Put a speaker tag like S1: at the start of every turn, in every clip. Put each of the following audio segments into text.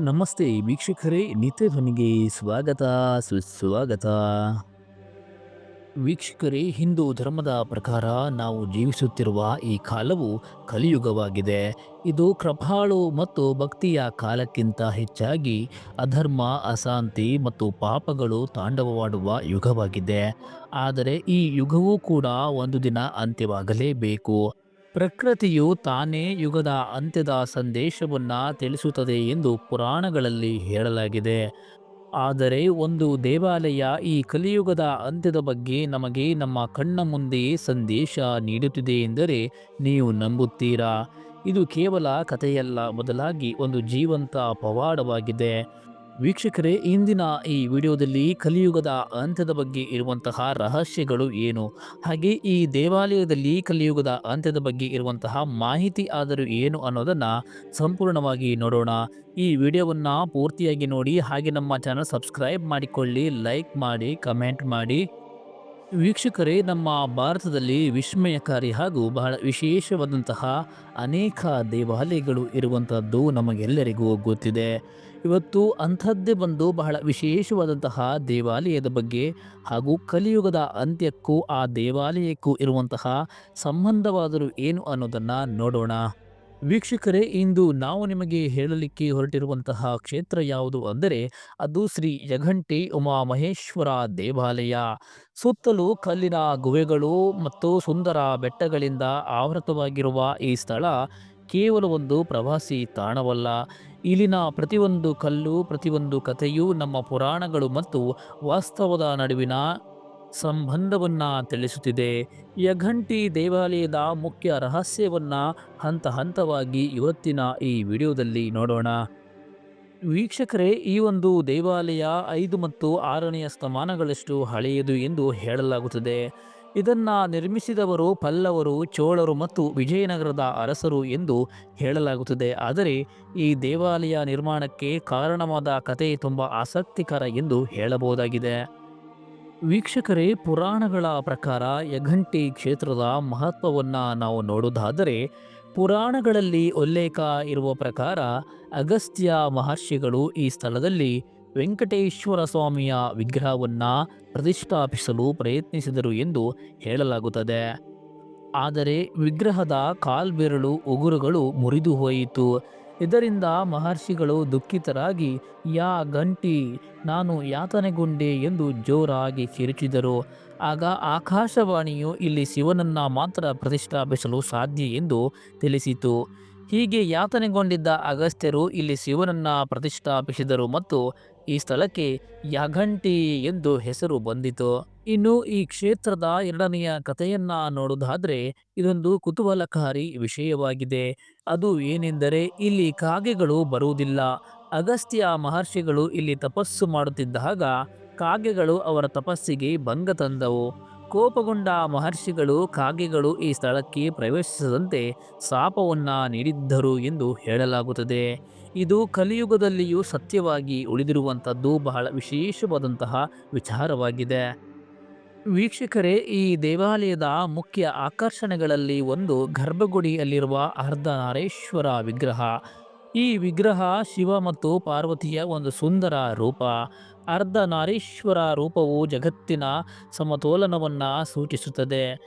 S1: ನಮಸ್ತೆ ವೀಕ್ಷಕರೇ, ನಿತ್ಯ ಧ್ವನಿಗೆ ಸ್ವಾಗತ, ಸುಸ್ವಾಗತ. ವೀಕ್ಷಕರೇ, ಹಿಂದೂ ಧರ್ಮದ ಪ್ರಕಾರ ನಾವು ಜೀವಿಸುತ್ತಿರುವ ಈ ಕಾಲವು ಕಲಿಯುಗವಾಗಿದೆ. ಇದು ಕೃಪಾಳು ಮತ್ತು ಭಕ್ತಿಯ ಕಾಲಕ್ಕಿಂತ ಹೆಚ್ಚಾಗಿ ಅಧರ್ಮ, ಅಶಾಂತಿ ಮತ್ತು ಪಾಪಗಳು ತಾಂಡವವಾಡುವ ಯುಗವಾಗಿದೆ. ಆದರೆ ಈ ಯುಗವೂ ಕೂಡ ಒಂದು ದಿನ ಅಂತ್ಯವಾಗಲೇಬೇಕು. ಪ್ರಕೃತಿಯು ತಾನೇ ಯುಗದ ಅಂತ್ಯದ ಸಂದೇಶವನ್ನು ತಿಳಿಸುತ್ತದೆ ಎಂದು ಪುರಾಣಗಳಲ್ಲಿ ಹೇಳಲಾಗಿದೆ. ಆದರೆ ಒಂದು ದೇವಾಲಯ ಈ ಕಲಿಯುಗದ ಅಂತ್ಯದ ಬಗ್ಗೆ ನಮಗೆ ನಮ್ಮ ಕಣ್ಣ ಮುಂದೆಯೇ ಸಂದೇಶ ನೀಡುತ್ತಿದೆ ಎಂದರೆ ನೀವು ನಂಬುತ್ತೀರಾ? ಇದು ಕೇವಲ ಕಥೆಯಲ್ಲ, ಬದಲಾಗಿ ಒಂದು ಜೀವಂತ ಪವಾಡವಾಗಿದೆ. ವೀಕ್ಷಕರೇ, ಇಂದಿನ ಈ ವಿಡಿಯೋದಲ್ಲಿ ಕಲಿಯುಗದ ಅಂತ್ಯದ ಬಗ್ಗೆ ಇರುವಂತಹ ರಹಸ್ಯಗಳು ಏನು? ಹಾಗೆ ಈ ದೇವಾಲಯದಲ್ಲಿ ಕಲಿಯುಗದ ಅಂತ್ಯದ ಬಗ್ಗೆ ಇರುವಂತಹ ಮಾಹಿತಿ ಆದರೂ ಏನು ಅನ್ನೋದನ್ನು ಸಂಪೂರ್ಣವಾಗಿ ನೋಡೋಣ. ಈ ವಿಡಿಯೋವನ್ನು ಪೂರ್ತಿಯಾಗಿ ನೋಡಿ, ಹಾಗೆ ನಮ್ಮ ಚಾನಲ್ ಸಬ್ಸ್ಕ್ರೈಬ್ ಮಾಡಿಕೊಳ್ಳಿ, ಲೈಕ್ ಮಾಡಿ, ಕಮೆಂಟ್ ಮಾಡಿ. ವೀಕ್ಷಕರೇ, ನಮ್ಮ ಭಾರತದಲ್ಲಿ ವಿಸ್ಮಯಕಾರಿ ಹಾಗೂ ಬಹಳ ವಿಶೇಷವಾದಂತಹ ಅನೇಕ ದೇವಾಲಯಗಳು ಇರುವಂಥದ್ದು ನಮಗೆಲ್ಲರಿಗೂ ಗೊತ್ತಿದೆ. ಇವತ್ತು ಅಂಥದ್ದೇ ಬಂದು ಬಹಳ ವಿಶೇಷವಾದಂತಹ ದೇವಾಲಯದ ಬಗ್ಗೆ ಹಾಗೂ ಕಲಿಯುಗದ ಅಂತ್ಯಕ್ಕೂ ಆ ದೇವಾಲಯಕ್ಕೂ ಇರುವಂತಹ ಸಂಬಂಧವಾದರೂ ಏನು ಅನ್ನೋದನ್ನು ನೋಡೋಣ. ವೀಕ್ಷಕರೇ, ಇಂದು ನಾವು ನಿಮಗೆ ಹೇಳಲಿಕ್ಕೆ ಹೊರಟಿರುವಂತಹ ಕ್ಷೇತ್ರ ಯಾವುದು ಅಂದರೆ ಅದು ಶ್ರೀ ಯಘಂಟಿ ಉಮಾಮಹೇಶ್ವರ ದೇವಾಲಯ. ಸುತ್ತಲೂ ಕಲ್ಲಿನ ಗುಹೆಗಳು ಮತ್ತು ಸುಂದರ ಬೆಟ್ಟಗಳಿಂದ ಆವೃತವಾಗಿರುವ ಈ ಸ್ಥಳ ಕೇವಲ ಒಂದು ಪ್ರವಾಸಿ ತಾಣವಲ್ಲ. ಇಲ್ಲಿನ ಪ್ರತಿಯೊಂದು ಕಲ್ಲು, ಪ್ರತಿಯೊಂದು ಕಥೆಯೂ ನಮ್ಮ ಪುರಾಣಗಳು ಮತ್ತು ವಾಸ್ತವದ ನಡುವಿನ ಸಂಬಂಧವನ್ನು ತಿಳಿಸುತ್ತಿದೆ. ಯಘಂಟಿ ದೇವಾಲಯದ ಮುಖ್ಯ ರಹಸ್ಯವನ್ನು ಹಂತ ಹಂತವಾಗಿ ಇವತ್ತಿನ ಈ ವಿಡಿಯೋದಲ್ಲಿ ನೋಡೋಣ. ವೀಕ್ಷಕರೇ, ಈ ಒಂದು ದೇವಾಲಯ ಐದು ಮತ್ತು ಆರನೆಯ ಸ್ಥಮಾನಗಳಷ್ಟು ಹಳೆಯದು ಎಂದು ಹೇಳಲಾಗುತ್ತದೆ. ಇದನ್ನ ನಿರ್ಮಿಸಿದವರು ಪಲ್ಲವರು, ಚೋಳರು ಮತ್ತು ವಿಜಯನಗರದ ಅರಸರು ಎಂದು ಹೇಳಲಾಗುತ್ತದೆ. ಆದರೆ ಈ ದೇವಾಲಯ ನಿರ್ಮಾಣಕ್ಕೆ ಕಾರಣವಾದ ಕತೆ ತುಂಬ ಆಸಕ್ತಿಕರ ಎಂದು ಹೇಳಬಹುದಾಗಿದೆ. ವೀಕ್ಷಕರೇ, ಪುರಾಣಗಳ ಪ್ರಕಾರ ಯಘಂಟಿ ಕ್ಷೇತ್ರದ ಮಹತ್ವವನ್ನು ನಾವು ನೋಡುವುದಾದರೆ, ಪುರಾಣಗಳಲ್ಲಿ ಉಲ್ಲೇಖ ಇರುವ ಪ್ರಕಾರ ಅಗಸ್ತ್ಯ ಮಹರ್ಷಿಗಳು ಈ ಸ್ಥಳದಲ್ಲಿ ವೆಂಕಟೇಶ್ವರ ಸ್ವಾಮಿಯ ವಿಗ್ರಹವನ್ನು ಪ್ರತಿಷ್ಠಾಪಿಸಲು ಪ್ರಯತ್ನಿಸಿದರು ಎಂದು ಹೇಳಲಾಗುತ್ತದೆ. ಆದರೆ ವಿಗ್ರಹದ ಕಾಲ್ಬೆರಳು ಉಗುರುಗಳು ಮುರಿದು ಹೋಯಿತು. ಇದರಿಂದ ಮಹರ್ಷಿಗಳು ದುಃಖಿತರಾಗಿ, ಯಾ ಗಂಟಿ ನಾನು ಯಾತನೆಗೊಂಡೆ ಎಂದು ಜೋರಾಗಿ ಕಿರುಚಿದರು. ಆಗ ಆಕಾಶವಾಣಿಯು ಇಲ್ಲಿ ಶಿವನನ್ನ ಮಾತ್ರ ಪ್ರತಿಷ್ಠಾಪಿಸಲು ಸಾಧ್ಯ ಎಂದು ತಿಳಿಸಿತು. ಹೀಗೆ ಯಾತನೆಗೊಂಡಿದ್ದ ಅಗಸ್ತ್ಯರು ಇಲ್ಲಿ ಶಿವನನ್ನು ಪ್ರತಿಷ್ಠಾಪಿಸಿದರು ಮತ್ತು ಈ ಸ್ಥಳಕ್ಕೆ ಯಾಘಂಟಿ ಎಂದು ಹೆಸರು ಬಂದಿತು. ಇನ್ನು ಈ ಕ್ಷೇತ್ರದ ಎರಡನೆಯ ಕಥೆಯನ್ನ ನೋಡೋದಾದ್ರೆ ಇದೊಂದು ಕುತೂಹಲಕಾರಿ ವಿಷಯವಾಗಿದೆ. ಅದು ಏನೆಂದರೆ, ಇಲ್ಲಿ ಕಾಗೆಗಳು ಬರುವುದಿಲ್ಲ. ಅಗಸ್ತ್ಯ ಮಹರ್ಷಿಗಳು ಇಲ್ಲಿ ತಪಸ್ಸು ಮಾಡುತ್ತಿದ್ದಾಗ ಕಾಗೆಗಳು ಅವರ ತಪಸ್ಸಿಗೆ ಭಂಗ ತಂದವು. ಕೋಪಗೊಂಡ ಮಹರ್ಷಿಗಳು ಕಾಗೆಗಳು ಈ ಸ್ಥಳಕ್ಕೆ ಪ್ರವೇಶಿಸದಂತೆ ಶಾಪವನ್ನು ನೀಡಿದ್ದರು ಎಂದು ಹೇಳಲಾಗುತ್ತದೆ. ಇದು ಕಲಿಯುಗದಲ್ಲಿಯೂ ಸತ್ಯವಾಗಿ ಉಳಿದಿರುವಂಥದ್ದು ಬಹಳ ವಿಶೇಷವಾದಂತಹ ವಿಚಾರವಾಗಿದೆ. ವೀಕ್ಷಕರೇ, ಈ ದೇವಾಲಯದ ಮುಖ್ಯ ಆಕರ್ಷಣೆಗಳಲ್ಲಿ ಒಂದು ಗರ್ಭಗುಡಿಯಲ್ಲಿರುವ ಅರ್ಧನಾರೇಶ್ವರ ವಿಗ್ರಹ. ಈ ವಿಗ್ರಹ ಶಿವ ಮತ್ತು ಪಾರ್ವತಿಯ ಒಂದು ಸುಂದರ ರೂಪ. ಅರ್ಧನಾರೀಶ್ವರ ರೂಪವು ಜಗತ್ತಿನ ಸಮತೋಲನವನ್ನು ಸೂಚಿಸುತ್ತದೆ.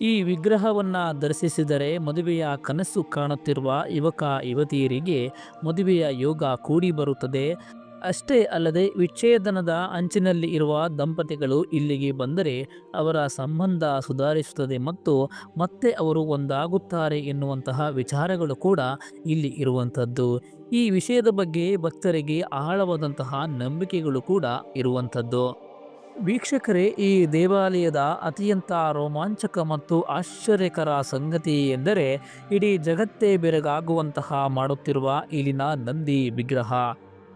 S1: ಈ ವಿಗ್ರಹವನ್ನ ದರ್ಶಿಸಿದರೆ ಮದುವೆಯ ಕನಸು ಕಾಣುತ್ತಿರುವ ಯುವಕ, ಯುವತಿಯರಿಗೆ ಮದುವೆಯ ಯೋಗ ಕೂಡಿ ಬರುತ್ತದೆ. ಅಷ್ಟೇ ಅಲ್ಲದೆ ವಿಚ್ಛೇದನದ ಅಂಚಿನಲ್ಲಿ ಇರುವ ದಂಪತಿಗಳು ಇಲ್ಲಿಗೆ ಬಂದರೆ ಅವರ ಸಂಬಂಧ ಸುಧಾರಿಸುತ್ತದೆ ಮತ್ತು ಮತ್ತೆ ಅವರು ಒಂದಾಗುತ್ತಾರೆ ಎನ್ನುವಂತಹ ವಿಚಾರಗಳು ಕೂಡ ಇಲ್ಲಿ ಇರುವಂಥದ್ದು. ಈ ವಿಷಯದ ಬಗ್ಗೆ ಭಕ್ತರಿಗೆ ಆಳವಾದಂತಹ ನಂಬಿಕೆಗಳು ಕೂಡ ಇರುವಂಥದ್ದು. ವೀಕ್ಷಕರೇ, ಈ ದೇವಾಲಯದ ಅತ್ಯಂತ ರೋಮಾಂಚಕ ಮತ್ತು ಆಶ್ಚರ್ಯಕರ ಸಂಗತಿ ಎಂದರೆ, ಇಡೀ ಜಗತ್ತೇ ಬೆರಗಾಗುವಂತಹ ಮಾಡುತ್ತಿರುವ ಇಲ್ಲಿನ ನಂದಿ ವಿಗ್ರಹ.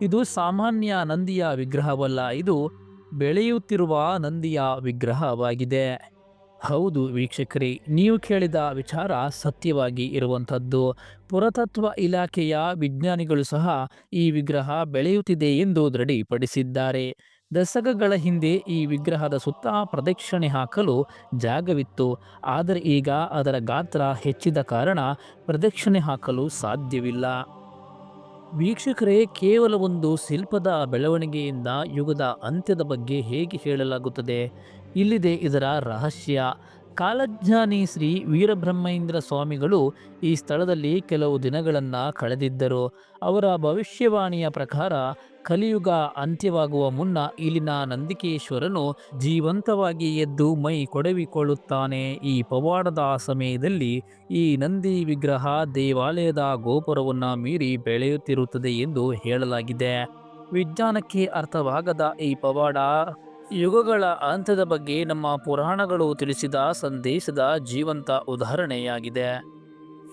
S1: ಇದು ಸಾಮಾನ್ಯ ನಂದಿಯ ವಿಗ್ರಹವಲ್ಲ, ಇದು ಬೆಳೆಯುತ್ತಿರುವ ನಂದಿಯ ವಿಗ್ರಹವಾಗಿದೆ. ಹೌದು ವೀಕ್ಷಕರೇ, ನೀವು ಕೇಳಿದ ವಿಚಾರ ಸತ್ಯವಾಗಿ ಇರುವಂಥದ್ದು. ಪುರಾತತ್ವ ಇಲಾಖೆಯ ವಿಜ್ಞಾನಿಗಳು ಸಹ ಈ ವಿಗ್ರಹ ಬೆಳೆಯುತ್ತಿದೆ ಎಂದು ದೃಢಪಡಿಸಿದ್ದಾರೆ ದಶಕಗಳ ಹಿಂದೆ ಈ ವಿಗ್ರಹದ ಸುತ್ತ ಪ್ರದಕ್ಷಿಣೆ ಹಾಕಲು ಜಾಗವಿತ್ತು. ಆದರೆ ಈಗ ಅದರ ಗಾತ್ರ ಹೆಚ್ಚಿದ ಕಾರಣ ಪ್ರದಕ್ಷಿಣೆ ಹಾಕಲು ಸಾಧ್ಯವಿಲ್ಲ. ವೀಕ್ಷಕರೇ, ಕೇವಲ ಒಂದು ಶಿಲ್ಪದ ಬೆಳವಣಿಗೆಯಿಂದ ಯುಗದ ಅಂತ್ಯದ ಬಗ್ಗೆ ಹೇಗೆ ಹೇಳಲಾಗುತ್ತದೆ? ಇಲ್ಲಿದೆ ಇದರ ರಹಸ್ಯ. ಕಾಲಜ್ಞಾನಿ ಶ್ರೀ ವೀರಬ್ರಹ್ಮೇಂದ್ರ ಸ್ವಾಮಿಗಳು ಈ ಸ್ಥಳದಲ್ಲಿ ಕೆಲವು ದಿನಗಳನ್ನು ಕಳೆದಿದ್ದರು. ಅವರ ಭವಿಷ್ಯವಾಣಿಯ ಪ್ರಕಾರ ಕಲಿಯುಗ ಅಂತ್ಯವಾಗುವ ಮುನ್ನ ಇಲ್ಲಿನ ನಂದಿಕೇಶ್ವರನು ಜೀವಂತವಾಗಿ ಎದ್ದು ಮೈ ಕೊಡವಿಕೊಳ್ಳುತ್ತಾನೆ. ಈ ಪವಾಡದ ಸಮಯದಲ್ಲಿ ಈ ನಂದಿ ವಿಗ್ರಹ ದೇವಾಲಯದ ಗೋಪುರವನ್ನು ಮೀರಿ ಬೆಳೆಯುತ್ತಿರುತ್ತದೆ ಎಂದು ಹೇಳಲಾಗಿದೆ. ವಿಜ್ಞಾನಕ್ಕೆ ಅರ್ಥವಾಗದ ಈ ಪವಾಡ ಯುಗಗಳ ಅಂತ್ಯದ ಬಗ್ಗೆ ನಮ್ಮ ಪುರಾಣಗಳು ತಿಳಿಸಿದ ಸಂದೇಶದ ಜೀವಂತ ಉದಾಹರಣೆಯಾಗಿದೆ.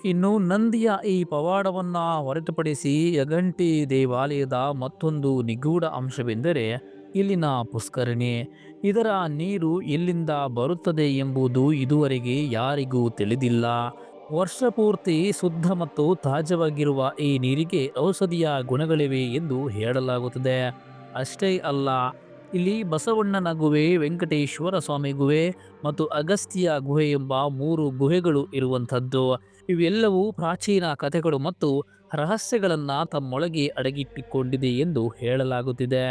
S1: ಇನ್ನು ನಂದಿಯ ಈ ಪವಾಡವನ್ನು ಹೊರತುಪಡಿಸಿ ಯಗಂಟಿ ದೇವಾಲಯದ ಮತ್ತೊಂದು ನಿಗೂಢ ಅಂಶವೆಂದರೆ ಇಲ್ಲಿನ ಪುಷ್ಕರಣಿ. ಇದರ ನೀರು ಎಲ್ಲಿಂದ ಬರುತ್ತದೆ ಎಂಬುದು ಇದುವರೆಗೆ ಯಾರಿಗೂ ತಿಳಿದಿಲ್ಲ. ವರ್ಷಪೂರ್ತಿ ಶುದ್ಧ ಮತ್ತು ತಾಜವಾಗಿರುವ ಈ ನೀರಿಗೆ ಔಷಧಿಯ ಗುಣಗಳಿವೆ ಎಂದು ಹೇಳಲಾಗುತ್ತದೆ. ಅಷ್ಟೇ ಅಲ್ಲ ಇಲ್ಲಿ ಬಸವಣ್ಣನ ಗುಹೆ ವೆಂಕಟೇಶ್ವರ ಸ್ವಾಮಿ ಗುಹೆ ಮತ್ತು ಅಗಸ್ತ್ಯ ಗುಹೆ ಎಂಬ ಮೂರು ಗುಹೆಗಳು ಇರುವಂಥದ್ದು. ಇವೆಲ್ಲವೂ ಪ್ರಾಚೀನ ಕಥೆಗಳು ಮತ್ತು ರಹಸ್ಯಗಳನ್ನು ತಮ್ಮೊಳಗೆ ಅಡಗಿಟ್ಟಿಕೊಂಡಿದೆ ಎಂದು ಹೇಳಲಾಗುತ್ತಿದೆ.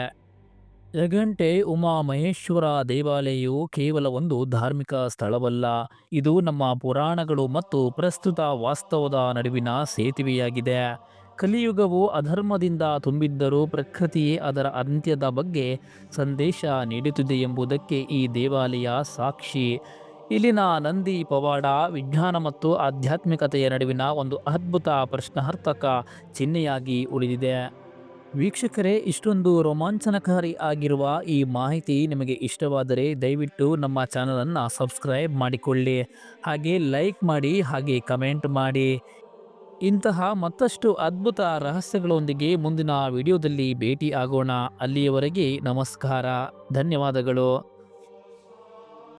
S1: ಯಗಂಟೆ ಉಮಾ ಮಹೇಶ್ವರ ದೇವಾಲಯವು ಕೇವಲ ಒಂದು ಧಾರ್ಮಿಕ ಸ್ಥಳವಲ್ಲ, ಇದು ನಮ್ಮ ಪುರಾಣಗಳು ಮತ್ತು ಪ್ರಸ್ತುತ ವಾಸ್ತವದ ನಡುವಿನ ಸೇತುವೆಯಾಗಿದೆ. ಕಲಿಯುಗವು ಅಧರ್ಮದಿಂದ ತುಂಬಿದ್ದರೂ ಪ್ರಕೃತಿಯೇ ಅದರ ಅಂತ್ಯದ ಬಗ್ಗೆ ಸಂದೇಶ ನೀಡುತ್ತಿದೆ ಎಂಬುದಕ್ಕೆ ಈ ದೇವಾಲಯ ಸಾಕ್ಷಿ. ಇಲ್ಲಿನ ನಂದಿ, ಪವಾಡ, ವಿಜ್ಞಾನ ಮತ್ತು ಆಧ್ಯಾತ್ಮಿಕತೆಯ ನಡುವಿನ ಒಂದು ಅದ್ಭುತ ಪ್ರಶ್ನಾರ್ಥಕ ಚಿಹ್ನೆಯಾಗಿ ಉಳಿದಿದೆ. ವೀಕ್ಷಕರೇ, ಇಷ್ಟೊಂದು ರೋಮಾಂಚನಕಾರಿ ಆಗಿರುವ ಈ ಮಾಹಿತಿ ನಿಮಗೆ ಇಷ್ಟವಾದರೆ ದಯವಿಟ್ಟು ನಮ್ಮ ಚಾನಲನ್ನು ಸಬ್ಸ್ಕ್ರೈಬ್ ಮಾಡಿಕೊಳ್ಳಿ. ಹಾಗೆ ಲೈಕ್ ಮಾಡಿ, ಹಾಗೆ ಕಮೆಂಟ್ ಮಾಡಿ. ಇಂತಹ ಮತ್ತಷ್ಟು ಅದ್ಭುತ ರಹಸ್ಯಗಳೊಂದಿಗೆ ಮುಂದಿನ ವಿಡಿಯೋದಲ್ಲಿ ಭೇಟಿ ಆಗೋಣ ಅಲ್ಲಿಯವರೆಗೆ ನಮಸ್ಕಾರ. ಧನ್ಯವಾದಗಳು.